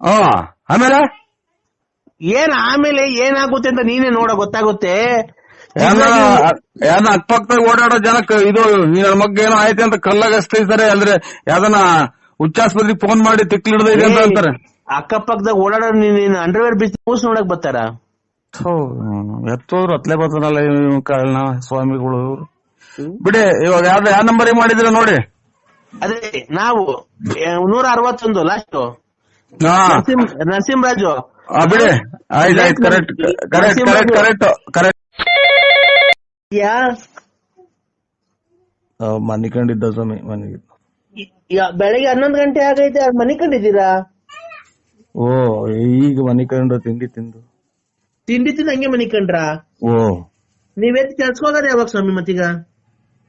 ಹಾ ಆಮೇಲೆ? ಏನ್ ಆಮೇಲೆ ಏನಾಗುತ್ತೆ ಅಂತ ನೀನೇ ನೋಡ ಗೊತ್ತಾಗುತ್ತೆ. ಯಾವ್ದನ್ನ ಅಕ್ಕಪಕ್ಕ ಅಕ್ಕಪಕ್ಕದಾಗ ಓಡಾಡೋ ಜನಕ್ಕೆ ಇದು ನಿನ್ನ ಮಗ್ಗ ಏನೋ ಆಯ್ತು ಅಂತ ಕಲ್ಲಾಗ ಎಸ್ತೈತಾರೆ ಅಂದ್ರೆ ಯಾವ್ದನ್ನ ಉಚ್ಚಾಸ್ಪತ್ರೆಗೆ ಫೋನ್ ಮಾಡಿ ತಿಕ್ಲಿಡ್ದ ಇದೆ ಅಂತ ಅಂತಾರೆ. ಅಕ್ಕಪಕ್ಕದಾಗ ಓಡಾಡೋ ನೀನ್ ಅಂಡರ್ವೇರ್ ಬಿಸಿ ಮೂಸ್ ನೋಡಕ್ ಬರ್ತಾರ? ಎತ್ತೋದ್ರು ಅತ್ಲೆ ಬರ್ತಾನಲ್ಲ ಕಾರಣ ಸ್ವಾಮಿಗಳು. ಬಿಡಿ ಇವಾಗ ಯಾವ್ದು ಯಾವ ನಂಬರ್ ಮಾಡಿದ್ರ ನೋಡಿ. ಅದೇ ನಾವು ನೂರ ಅರವತ್ತೊಂದು ಲಾಸ್ಟ್ ನರಸಿಂಹರಾಜು. ಆ, ಬಿಡಿ. ಆಯ್ತು ಆಯ್ತು. Correct correct correct correct correct ಯಾ? ಮನೆ ಕಂಡಿದ್ದ ಸ್ವಾಮಿ ಮನೆಗೆ. ಯಾ- ಬೆಳಗ್ಗೆ ಹನ್ನೊಂದು ಗಂಟೆ ಆಗೈತೆ ಅದ್ ಓ ಈಗ ಮನೆ ತಿಂಡಿ ತಿಂದು. ತಿಂಡಿ ತಿಂದು ಹಂಗೆ ಮನೆ ಓ. ನೀವೇತ್ ಕೆಲ್ಸಕ್ಕೆ ಯಾವಾಗ ಸ್ವಾಮಿ ಮತ್ತೀಗ?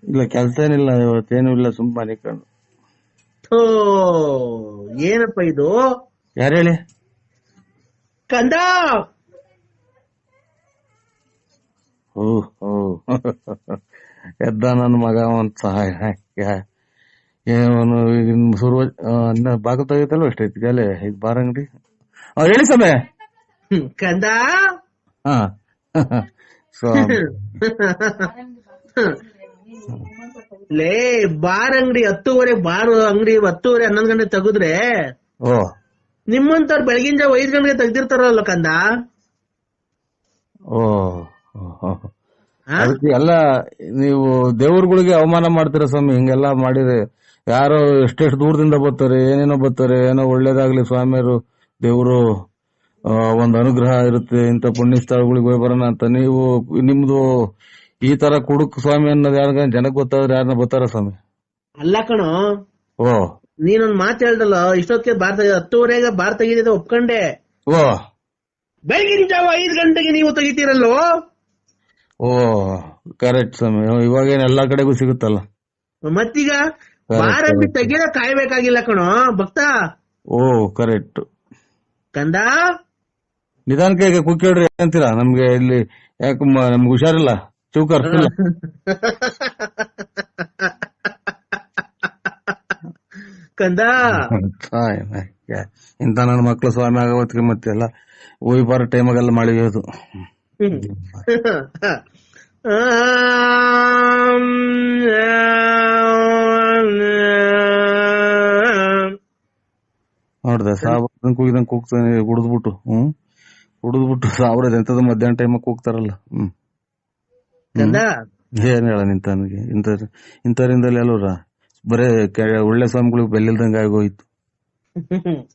ಇಲ್ಲ ಕೆಲ್ಸ ಏನಿಲ್ಲ ಇವತ್ತೇನು ಇಲ್ಲ ಸುಮ್ ಮನೆ ಕಂಡು ಥೋ ಏನಪ್ಪ ಇದು? ಯಾರು ಹೇಳಿ? ಕಂದ! ಓ ಓ ಎದ್ದ ನನ್ನ ಮಗ ಒಂದ್ ಸಹಾಯ. ಏನು ಈಗ ಸುರುವ ಬಾಗ ತೆಗಿತಲ್ವ ಎಷ್ಟೈತಿ ಗಲೆ ಈಗ ಬಾರಂಗಡಿ ಅಂಗಡಿ. ಹೇಳಿ ಸಮಯ ಕಂದ! ಹಾ. ಸೊ ಲೇ ಬಾರ್ ಅಂಗಡಿ ಹತ್ತುವರೆ ಬಾರ್ ಅಂಗಡಿ ಹತ್ತುವರೆ ಹನ್ನೊಂದು ಗಂಟೆ ತೆಗೆದ್ರೆ ಓ. ನಿಮ್ಮಂತವ್ರು ಬೆಳಗಿನ ಜಾವ ಐದ್ ಗಂಟೆಗೆ ತೆಗ್ದಿರ್ತಾರಲ್ಲ ಕಂದ? ಓ? ಅದಕ್ಕೆ ಎಲ್ಲ ನೀವು ದೇವ್ರಗಳಿಗೆ ಅವಮಾನ ಮಾಡ್ತೀರ ಸ್ವಾಮಿ? ಹಿಂಗೆಲ್ಲ ಮಾಡಿದ್ರೆ ಯಾರೋ ಎಷ್ಟೆಷ್ಟು ದೂರದಿಂದ ಬರ್ತಾರೆ ಏನೇನೋ ಬರ್ತಾರೆ ಏನೋ ಒಳ್ಳೇದಾಗ್ಲಿ ಸ್ವಾಮಿಯರು ದೇವರು ಒಂದು ಅನುಗ್ರಹ ಇರುತ್ತೆ ಇಂತ ಪುಣ್ಯ ಸ್ಥಳಗಳಿಗೆ ಹೋಗಿ ಬರೋಣ ಅಂತ. ನೀವು ನಿಮ್ದು ಈ ತರ ಕುಡುಕ್ ಸ್ವಾಮಿ ಅನ್ನೋದು ಯಾರ ಜನಕ್ಕೆ ಗೊತ್ತಾದ್ರೆ ಯಾರನ್ನ ಬರ್ತಾರ ಸ್ವಾಮಿ? ಅಲ್ಲ ಕಣೋ. ಓ. ನೀನೊಂದ್ ಮಾತು ಹೇಳ್ದಲ್ಲ ಇಷ್ಟೊತ್ತಿಗೆ ಭಾರತ ಹತ್ತುವರೆಗೆ ಬಾರ್ ತೆಗಿದಿದೆ ಒಪ್ಕೊಂಡೆ. ಓ. ಬೆಳಗಿನ ಜಾವ ಐದು ಗಂಟೆಗೆ ನೀವು ತೆಗಿತೀರಲ್ಲೋ ಓ ಕರೆಕ್ಟ್ ಸ್ವಾಮಿ. ಇವಾಗೇನ್ ಎಲ್ಲಾ ಕಡೆಗೂ ಸಿಗುತ್ತಲ್ಲ. ಮತ್ತೀಗ ಭಾರತ ತೆಗಿಯೋ ಕಾಯ್ಬೇಕಾಗಿಲ್ಲ ಕಣೋ ಭಕ್ತ? ಓ ಕರೆಕ್ಟ್ ಕಂದ? ನಿಧಾನಕ್ಕೆ ಕುಕ್ಕಿ ಹೇಳ್ರಿ ಅಂತೀರಾ? ನಮ್ಗೆ ಇಲ್ಲಿ ಯಾಕೆ ನಮ್ಗೆ ಹುಷಾರಿಲ್ಲ. ಚೌಕರ್ ಕಂದ? ಇಂತ ನನ್ನ ಮಕ್ಕಳು ಸ್ವಾಮಿ ಆಗವತ್ತಿಗೆ ಮತ್ತೆ ಎಲ್ಲ ಹೋಗಿ ಬರೋ ಟೈಮಾಗೆಲ್ಲ ಮಾಡಿಯೋದು ನೋಡ್ದೆ ಸಾವಿರ ಕೂಗಿದಂಗ್ ಕೂಗ್ತಾನೆ ಕುಡಿದ್ಬಿಟ್ಟು ಹ್ಮ್. ಕುಡಿದ್ಬಿಟ್ಟು ಸಾವಿರದ ಎಂತದ ಮಧ್ಯಾಹ್ನ ಟೈಮ್ ಕೂಗ್ತಾರಲ್ಲ ಹ್ಮ್. ಏನ್ ಹೇಳ ನಿಂತನಿಗೆ ಇಂತ ಇಂಥವ್ರಿಂದಲೇ ಅಲ್ವರ? ಬರೇ ಒಳ್ಳೆ ಸ್ವಾಮಿಗಳಿಗೆ ಬೆಲ್ಲಿಲ್ದಂಗ ಆಗೋಯ್ತು.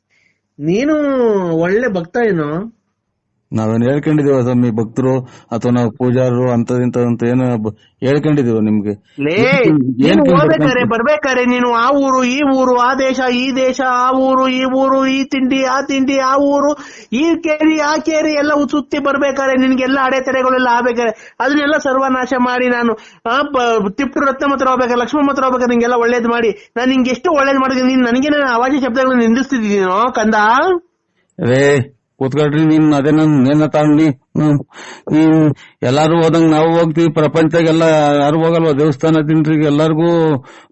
ನೀನು ಒಳ್ಳೆ ಭಕ್ತ ಏನು ನಾವೇನ್ ಹೇಳ್ಕೊಂಡಿದೀವ ಸ್ವಾಮಿ ಭಕ್ತರು ಅಥವಾ ನಾವು ಪೂಜಾರರು ಅಂತದಿಂತ ಅಂತ ಏನೋ ಹೇಳ್ಕೊಂಡಿದೀವ ನಿಮ್ಗೆ? ಲೇ ಏನ್ ನೀನು ಹೋಗ್ಬೇಕಾರೆ ಬರ್ಬೇಕಾರೆ ನೀನು ಆ ಊರು ಈ ಊರು ಆ ದೇಶ ಈ ದೇಶ ಆ ಊರು ಈ ಊರು ಈ ತಿಂಡಿ ಆ ತಿಂಡಿ ಆ ಊರು ಈ ಕೇರಿ ಆ ಕೇರಿ ಎಲ್ಲ ಸುತ್ತಿ ಬರ್ಬೇಕಾರೆ ನಿನ್ಗೆಲ್ಲ ಅಡೆತಡೆಗಳೆಲ್ಲ ಆಗ್ಬೇಕಾರೆ ಅದನ್ನೆಲ್ಲ ಸರ್ವನಾಶ ಮಾಡಿ ನಾನು ಆ ಬ- ರತ್ನ ಮಾತ್ರ ಹೋಗ್ಬೇಕಾರೆ ಲಕ್ಷ್ಮಣ ಮಾತ್ರ ಹೋಗ್ಬೇಕಾರೆ ನಿಂಗೆಲ್ಲ ಒಳ್ಳೇದ್ ಮಾಡಿ. ನಾನು ನಿಂಗೆ ಎಷ್ಟು ಒಳ್ಳೇದ್ ಮಾಡಿದೀನಿ ನೀನ್ ನನಗೆ ನಾನು ಅವಾಜಿ ಶಬ್ದಗಳನ್ನ ನಿಂದಿಸ್ತಿದ್ದೀನೋ ಕಂದ? ರೇ ಕೂತ್ಕೊಳ್ರಿ ನೀನ್ ಅದೇ ನನ್ ನೇನ ತಗೊಂಡಿ ನೀವ್ ಎಲ್ಲಾರು ಹೋದಂಗ್ ನಾವು ಹೋಗ್ತೀವಿ ಪ್ರಪಂಚದಾಗೆಲ್ಲ ಯಾರು ಹೋಗಲ್ವಾ? ದೇವಸ್ಥಾನ ತಿನ್ರಿ ಎಲ್ಲಾರ್ಗೂ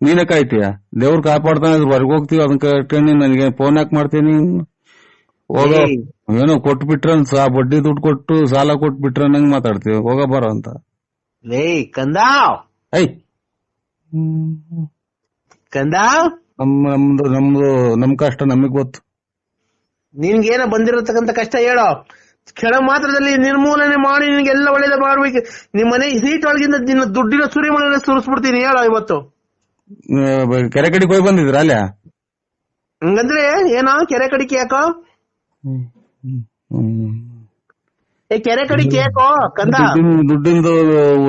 ನೀನೇ ಕಾಯ್ತೀಯ? ದೇವ್ರ ಕಾಪಾಡ್ತಾನೆ ಹೊರಗೆ ಹೋಗ್ತೀವಿ ಅದನ್ನ ಕಟ್ಕೊಂಡು ನನಗೆ ಫೋನ್ ಯಾಕೆ ಮಾಡ್ತೀನಿ? ಹೋಗೋ. ಏನೋ ಕೊಟ್ಬಿಟ್ರ ಸಾ ಬಡ್ಡಿ ದುಡ್ಡು ಕೊಟ್ಟು ಸಾಲ ಕೊಟ್ಟು ಬಿಟ್ರ ನಂಗ್ ಮಾತಾಡ್ತೀವಿ ಹೋಗ ಬರೋ ಅಂತ. ಲೇ ಕಂದ ಐ ಕಂದ ನಮ್ ನಮ್ದು ನಮ್ದು ನಮ್ ಕಷ್ಟ ನಮಗ್ ಗೊತ್ತು. ನಿನ್ಗೇನ ಬಂದಿರತಕ್ಕಂತ ಕಷ್ಟ ಹೇಳೋ? ಕೆಳ ಮಾತ್ರದಲ್ಲಿ ನಿರ್ಮೂಲನೆ ಮಾಡಿ ನಿನ್ಗೆಲ್ಲ ಒಳ್ಳೇದ ಮಾಡ್ಬೇಕು. ನಿಮ್ ಮನೆ ಸೀಟ್ ಒಳಗಿಂದ ನಿನ್ನ ದುಡ್ಡಿನ ಸುರಿಮಳೆ ಸುರಿಸ್ಬಿಡ್ತೀನಿ ಹೇಳೋ ಇವತ್ತು. ಕೆರೆ ಕಡೆಗೆ ಹೋಗಿ ಬಂದಿದ್ರ ಅಲ್ಲ? ಹಂಗಂದ್ರೆ ಏನೋ ಕೆರೆ ಕಡಿಕೆ ಯಾಕೋ ಏ ಕೆರೆ ಕಡಿಕೆ ಯಾಕೋ ಕಂದ? ದುಡ್ಡಿಂದು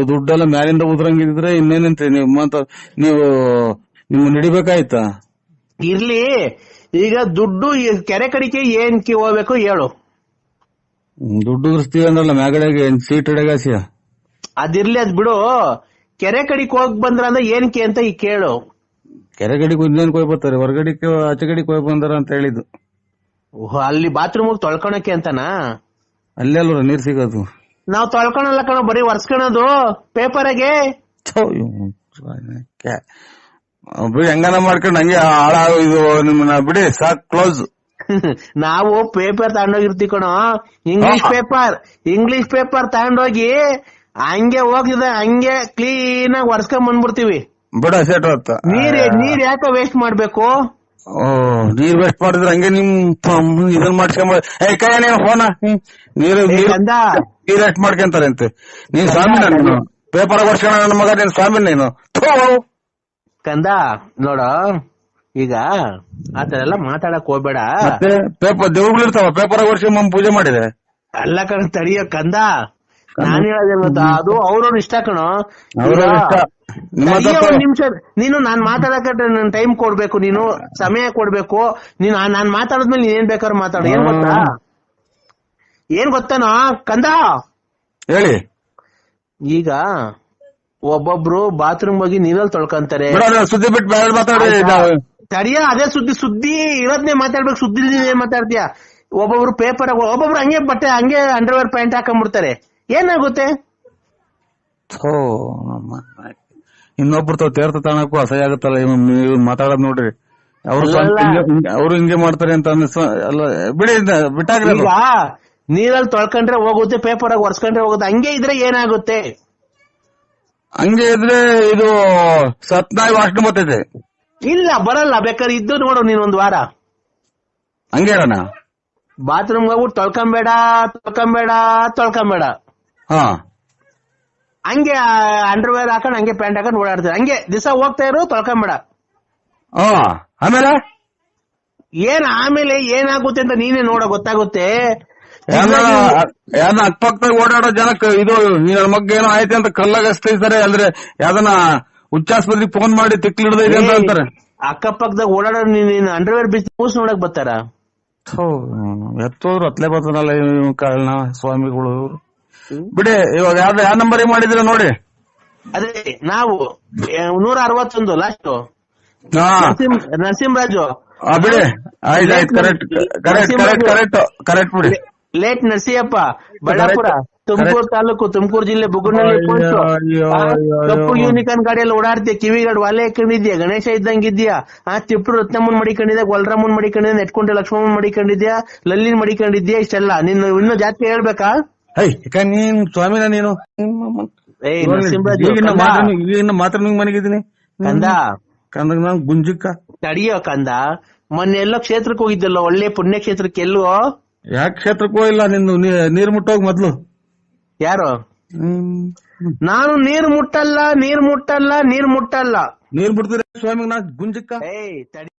ದುಡ್ಡೆಲ್ಲ ಮ್ಯಾಲಿಂದ ಉದ್ರಂಗಿದ್ರೆ ಇನ್ನೇನಂತ ನೀವು ನೀವು ನಿಮ್ಮ ನಡಿಬೇಕಾಯ್ತಾ? ಇರ್ಲಿ ಈಗ ದುಡ್ಡು ಕೆರೆ ಕಡಿಕೆ ಏನ್ ಕಿ ಹೋಗ್ಬೇಕು ಹೇಳು. ದುಡ್ಡು ಅಂದ್ರಲ್ಲ ಮ್ಯಾಗಡೆಗೆ ಸೀಟ್ ಹಿಡಗಾಸಿಯ ಅದಿರ್ಲಿ ಅದ್ ಬಿಡು. ಕೆರೆ ಕಡಿಕ್ ಹೋಗ್ ಬಂದ್ರ ಅಂದ್ರೆ ಏನಕ್ಕೆ ಅಂತ ಈ ಕೇಳು. ಕೆರೆ ಕಡಿಕ್ ಇನ್ನೇನ್ ಕೊಯ್ ಬರ್ತಾರೆ ಹೊರಗಡಿಗೆ ಆಚೆ ಕಡಿಕ್ ಕೊಯ್ ಬಂದಾರ ಅಂತ ಹೇಳಿದ್ದು. ಓಹ್, ಅಲ್ಲಿ ಬಾತ್ರೂಮ್ ತೊಳ್ಕೊಳಕ್ಕೆ ಅಂತನಾ? ಅಲ್ಲೇ ಅಲ್ವ ನೀರ್ ಸಿಗೋದು. ನಾವ್ ತೊಳ್ಕೊಳಲ್ಲ ಕಣ ಬರೀ ಒರ್ಸ್ಕೊಳೋದು ಪೇಪರ್ ಕ್ಯಾ- ಬಿಡಿ ಹೆಂಗನ ಮಾಡ್ಕೊಂಡು ಹಂಗೆ ಹಾಳ ಇದು ನಿಮ್ಮನ್ನ ಬಿಡಿ ಸಾಕ್ ಕ್ಲೋಸ್ ನಾವು ಪೇಪರ್ ತಗೊಂಡೋಗಿರ್ತೀವಿ ಕಣೋ. ಇಂಗ್ಲಿಷ್ ಪೇಪರ್ ಇಂಗ್ಲಿಷ್ ಪೇಪರ್ ತಗೊಂಡೋಗಿ ಹಂಗೆ ಹೋಗಿದ ಹಂಗೆ ಕ್ಲೀನ್ ಆಗಿ ಒರ್ಸ್ಕೊಂಡ್ ಬಂದ್ಬಿಡ್ತೀವಿ. ಬಿಡ ಸೆಟ್ ನೀರ್ ನೀರ್ ಯಾಕೆ ವೇಸ್ಟ್ ಮಾಡ್ಬೇಕು? ಓ ನೀರ್ ವೇಸ್ಟ್ ಮಾಡಿದ್ರ ಹಂಗೆ ನಿಮ್ ಇದನ್ ಮಾಡ್ಸ್ಕೊಂಬ ಏ ಕೈ ಫೋನ ನೀರು ನೀರು ವೇಸ್ಟ್ ಮಾಡ್ಕೊಂತಾರೆ ಅಂತೆ. ನೀನ್ ಸ್ವಾಮಿ ನಾನು. ಪೇಪರ್ ವರ್ಷ ನನ್ನ ಮಗ ನೀನ್ ಸ್ವಾಮಿ ನೀನು. ಕಂದ ನೋಡ ಈಗ ಆತರ ಎಲ್ಲ ಮಾತಾಡಕ್ ಹೋಗ್ಬೇಡ. ಪೇಪರ್ ದೇವ್ರುಗಳು ಇರ್ತಾವ ಪೇಪರ್ ವರ್ಷ ಪೂಜೆ ಮಾಡಿದೆ. ಎಲ್ಲ ಕಣ ತಡಿಯೋ ಕಂದ. ನಾನ್ ಹೇಳೋದೇನ್ ಗೊತ್ತಾ? ಅದು ಅವ್ರವ್ರ ಇಷ್ಟ ಕಣೋ. ನಿಮಿಷ. ನೀನು ನಾನ್ ಮಾತಾಡಕ ನನ್ ಟೈಮ್ ಕೊಡ್ಬೇಕು ನೀನು ಸಮಯ ಕೊಡ್ಬೇಕು. ನೀನು ನಾನ್ ಮಾತಾಡದ್ಮೇಲೆ ನೀನ್ ಏನ್ ಬೇಕಾದ್ರೂ ಮಾತಾಡು. ಏನ್ ಗೊತ್ತಾ? ಏನ್ ಗೊತ್ತಾನೋ? ಕಂದ. ಹೇಳಿ. ಈಗ ಒಬ್ಬೊಬ್ರು ಬಾತ್ರೂಮ್ ಹೋಗಿ ನೀರಲ್ಲಿ ತೊಳ್ಕೊಂತಾರೆ. ಸುದ್ದಿ ಬಿಟ್ಟು ಬೇರೆ ಮಾತಾಡಿ ಆಯ್ತಾ? ಅದೇ ಸುದ್ದಿ ಸುದ್ದಿ ಇರೋದ್ನೇ ಮಾತಾಡ್ಬೇಕು ಸುದ್ದಿ ಮಾತಾಡ್ತೀಯ? ಒಬ್ಬೊಬ್ರು ಪೇಪರ್ ಒಬ್ಬೊಬ್ರು ಹಂಗೆ ಬಟ್ಟೆ ಹಂಗೆ ಅಂಡರ್ವೇರ್ ಪ್ಯಾಂಟ್ ಹಾಕೊಂಡ್ಬಿಡ್ತಾರೆ ಏನಾಗುತ್ತೆ? ಇನ್ನೊಬ್ರು ತಾವ್ ತೇರ್ತ ತಾಣಕ್ಕೂ ಅಸಹ್ಯ ಆಗುತ್ತಲ್ಲ ಮಾತಾಡೋದ್ ನೋಡ್ರಿ. ಅವ್ರು ಅವ್ರು ಹಿಂಗೆ ಮಾಡ್ತಾರೆ ಅಂತ ಅನ್ನಿಸ್ ಅಲ್ಲ ಬಿಡಿ ಬಿಟ್ಟಾಗ್ರಿ ನೀರಲ್ಲಿ ತೊಳ್ಕೊಂಡ್ರೆ ಹೋಗುತ್ತೆ ಪೇಪರ್ ಆಗಿ ಒರ್ಸ್ಕೊಂಡ್ರೆ ಹೋಗುತ್ತೆ ಹಂಗೆ ಇದ್ರೆ ಏನಾಗುತ್ತೆ? ಹಂಗೆ ಇದ್ರೆ ಇದು ಸತ್ನಾಯಿ ವಾಸನೆ ಬರ್ತೈತೆ ಇಲ್ಲ ಬರಲ್ಲ. ಬೇಕಾದ್ರೆ ಇದ್ದು ನೋಡು ನೀನ್ ಒಂದ್ ವಾರ. ಹಂಗೆ ಇರೋಣ? ಬಾತ್ರೂಮ್ ಹೋಗ್ಬಿಟ್ಟು ತೊಳ್ಕೊಂಬೇಡ ತೊಳ್ಕೊಂಬೇಡ ತೊಳ್ಕೊಂಬೇಡ. ಹಾ. ಹಂಗೆ ಅಂಡರ್ವೇರ್ ಹಾಕೊಂಡು ಹಂಗೆ ಪ್ಯಾಂಟ್ ಹಾಕೊಂಡು ಓಡಾಡ್ತಾರೆ ಹಂಗೆ ದಿವಸ ಹೋಗ್ತಾ ಇರು ತೊಳ್ಕೊಂಬೇಡ. ಹಾ. ಆಮೇಲೆ? ಏನ್ ಆಮೇಲೆ ಏನಾಗುತ್ತೆ ಅಂತ ನೀನೇ ನೋಡ ಗೊತ್ತಾಗುತ್ತೆ. ಯಾರನ್ನ ಅಕ್ಕಪಕ್ಕದಾಗ ಓಡಾಡೋ ಜನಕ್ಕೆ ಇದು ನೀನ್ ಮಗ್ಗ ಏನೋ ಆಯ್ತು ಅಂತ ಕಲ್ಲಾಗ ಅಷ್ಟಿದ್ದಾರೆ ಅಂದ್ರೆ ಯಾವ್ದನ್ನ ಉಚ್ಚಾಸ್ಪತ್ರೆಗೆ ಫೋನ್ ಮಾಡಿ ತಿಕ್ಲಿಡ್ದ ಇದೆ ಅಂತ ಅಂತಾರೆ. ಅಕ್ಕಪಕ್ಕದಾಗ ಓಡಾಡೋ ನೀನ್ ಅಂಡರ್ವೇರ್ ಬಿಚ್ ಮೂಸ್ ನೋಡಕ್ ಬರ್ತಾರ? ಎತ್ತೋದ್ರು ಅತ್ಲೆ ಬರ್ತಾನಲ್ಲ ಕಾರಣ ಸ್ವಾಮಿಗಳು. ಬಿಡಿ ಇವಾಗ ಯಾವ್ದ ಯಾವ ನಂಬರ್ ಮಾಡಿದ್ರೆ ನೋಡಿ. ಅದೇ ನಾವು ನೂರ ಅರವತ್ತೊಂದು ಲಾಸ್ಟ್ ನರಸಿಂಹರಾಜು. ಬಿಡಿ. ಆಯ್ತು ಆಯ್ತು ಕರೆಕ್ಟ್ ಕರೆಕ್ಟ್ ಕರೆಕ್ಟ್ ಕರೆಕ್ಟ್ ಬಿಡಿ. ಲೇಟ್ ನರಸಿಯಪ್ಪ ಬಳ್ಳಾಪುರ ತುಮಕೂರು ತಾಲೂಕು ತುಮಕೂರು ಜಿಲ್ಲೆ ಬುಗುನಲ್ಲಿ ಕಪ್ಪು. ಯೂನಿಕಾನ್ ಗಾಡಿಯಲ್ಲಿ ಓಡಾಡ್ತೀಯ ಕಿವಿಗಡ್ ವಾಲೆ ಹಾಕೊಂಡಿದ್ಯಾ ಗಣೇಶ ಇದ್ದಂಗ ಇದ್ಯಾ ಆ ತಿಪ್ಪರು ರತ್ನಮ್ಮನ್ ಮಡಿಕೊಂಡಿದ್ಯಾ ಗೊಲ್ರಮ್ಮನ್ ಮಡಿಕೊಂಡಿದ್ಯಾ ನೆಟ್ಕೊಂಡೆ ಲಕ್ಷ್ಮಮ್ಮನ್ ಮಡಿಕೊಂಡಿದ್ಯಾ ಲಲ್ಲಿನ್ ಮಡಿಕೊಂಡಿದ್ಯಾ ಇಷ್ಟೆಲ್ಲ. ನಿನ್ನ ಇನ್ನೂ ಜಾತಿ ಹೇಳ್ಬೇಕಾ? ನೀನ್ ಸ್ವಾಮಿನ ನೀನು? ಮಾತ್ರ ಮನೆಗಿದ್ದೀನಿ. ಕಂದ. ಕಂದ ನಾನು ಗುಂಜಕ್ಕ. ತಡಿಯೋ ಕಂದ. ಮೊನ್ನೆ ಎಲ್ಲೋ ಕ್ಷೇತ್ರಕ್ಕೆ ಹೋಗಿದ್ದಲ್ಲ ಒಳ್ಳೆ ಪುಣ್ಯ ಕ್ಷೇತ್ರಕ್ಕೆ ಎಲ್ಲೋ? ಯಾಕೆ ಕ್ಷೇತ್ರಕ್ಕೂ ಇಲ್ಲ? ನಿಂದು ನೀರ್ ಮುಟ್ಟೋಗ್ ಮೊದ್ಲು. ಯಾರು? ನಾನು ನೀರ್ ಮುಟ್ಟಲ್ಲ ನೀರ್ ಮುಟ್ಟಲ್ಲ ನೀರ್ ಮುಟ್ಟಲ್ಲ. ನೀರ್ ಮುಟ್ಟಿದ್ರೆ ಸ್ವಾಮಿ ನಾ ಗುಂಜಕ್ಕ? ಏಯ್ ತಡಿ.